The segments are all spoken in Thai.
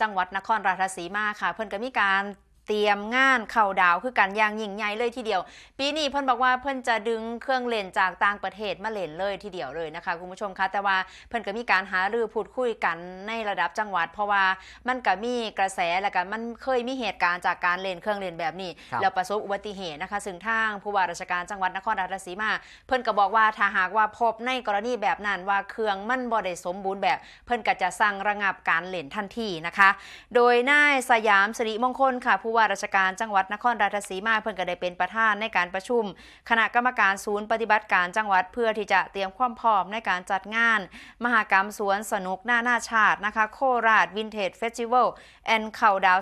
จังหวัดนครราชสีมาค่ะ เพิ่นก็มีการ เตรียมงานเข่าดาวคือกันอย่างยิ่งใหญ่เลยทีเดียว ปีนี้เพิ่นบอกว่าเพิ่นจะดึงเครื่องเล่นจากต่างประเทศมาเล่นเลยทีเดียวเลยนะคะคุณผู้ชมคะแต่ว่าเพิ่นก็มีการหารือพูดคุยกันในระดับจังหวัด เพราะว่ามันก็มีกระแสแล้วก็มันเคยมีเหตุการณ์จากการเล่นเครื่องเล่นแบบนี้ครับแล้วประสบอุบัติเหตุนะคะซึ่งทางผู้ว่าราชการจังหวัดนครราชสีมา เพิ่นก็บอกว่าถ้าหากว่าพบในกรณีแบบนั้นว่าเครื่องมันบ่ได้สมบูรณ์แบบ เพิ่นก็จะสั่งระงับการเล่นทันทีนะคะ โดยนายสยามสิริมงคลค่ะผู้ว่าราชการจังหวัดนครราชสีมาเพิ่นก็ได้เป็นประธานในการประชุม คณะกรรมการศูนย์ปฏิบัติการจังหวัดเพื่อที่จะเตรียมความพร้อมในการจัดงาน มหกรรมสวนสนุกหน้าหน้าชาตินะคะ โคราชวินเทจเฟสติวัลแอนเข่าดาว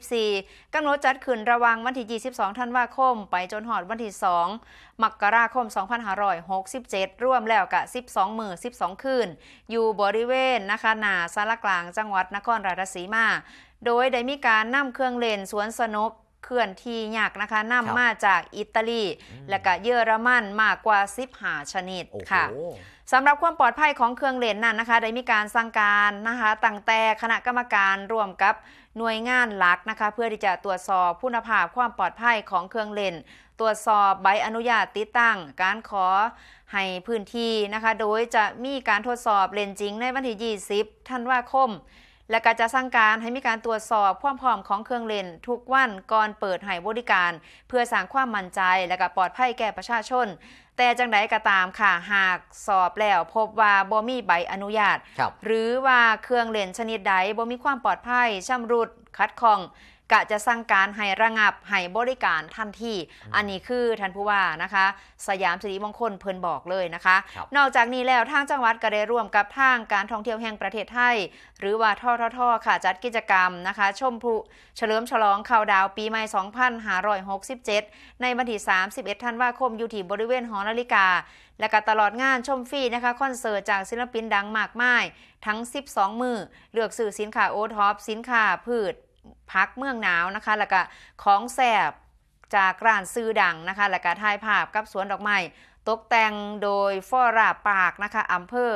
2024กำหนดจัดขึ้นระว่างวันที่ 22 ธันวาคม ไปจนหอดวันที่ 2 มกราคม 2567 ร่วมแล้วกับ12 มือ 12 คืน อยู่บริเวณนะคะหน้าสารกลางจังหวัดนครราชสีมาโดยได้มีการนำเครื่องเล่นสวนสนุกเคลื่อนที่ยักษ์นะคะนำมาจากอิตาลี และก็เยอรมันมากกว่า15ชนิดโอ้โหค่ะสำหรับความปลอดภัยของเครื่องเล่นนั้นนะคะ ได้มีการสั่งการนะคะตั้งแต่คณะกรรมการร่วมกับหน่วยงานหลักนะคะ เพื่อที่จะตรวจสอบคุณภาพความปลอดภัยของเครื่องเล่น ตรวจสอบใบอนุญาตติดตั้ง การขอให้พื้นที่นะคะ โดยจะมีการทดสอบเล่นจริงในวันที่ 20 ธันวาคม และก็จะสั่งการให้มีการตรวจสอบความพร้อมของเครื่องเล่น ทุกวันก่อนเปิดให้บริการ เพื่อสร้างความมั่นใจและก็ปลอดภัยแก่ประชาชน แต่จังใดก็ตามค่ะ หากสอบแล้วพบว่าบ่มีใบอนุญาต ครับ หรือว่าเครื่องเล่นชนิดใดบ่มีความปลอดภัยชำรุดคัดข้องกะจะสั่งการให้ระงับให้บริการทันทีอันนี้คือท่านผู้ว่านะคะ สยามสิริมงคลเพิ่นบอกเลยนะคะ ครับ นอกจากนี้แล้วทางจังหวัดก็ได้ร่วมกับทางการท่องเที่ยวแห่งประเทศไทย หรือว่าทททค่ะจัดกิจกรรมนะคะ ชมพลุเฉลิมฉลองข่าวดาวปีใหม่ 2567 ในวันที่ 31 ธันวาคมอยู่ที่บริเวณหอนาฬิกา และก็ตลอดงานชมฟรีนะคะคอนเสิร์ตจากศิลปินดังมากมาย ทั้ง 12 มือเลือกสื่อสินค้าโอท็อปสินค้าพืชพักเมืองหนาวนะคะ แล้วก็ของแสบจากร้านซื้อดังนะคะ แล้วก็ถ่ายภาพกับสวนดอกไม้ตกแต่งโดยฟอราปากนะคะอำเภอ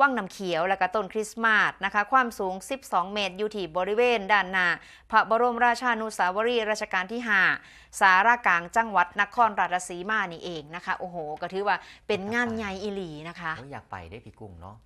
ว่างน้ำเขียวและก็ต้นคริสต์มาสนะคะ ความสูง 12 เมตร อยู่ที่บริเวณด้านหน้าพระบรมราชานุสาวรีย์รัชกาลที่ 5 สารากลางจังหวัดนครราชสีมานี่เองนะคะ โอ้โห ก็ถือว่าเป็นงานใหญ่อีหลีนะคะโอ้ยอยากไปได้พี่กุ้งเนาะ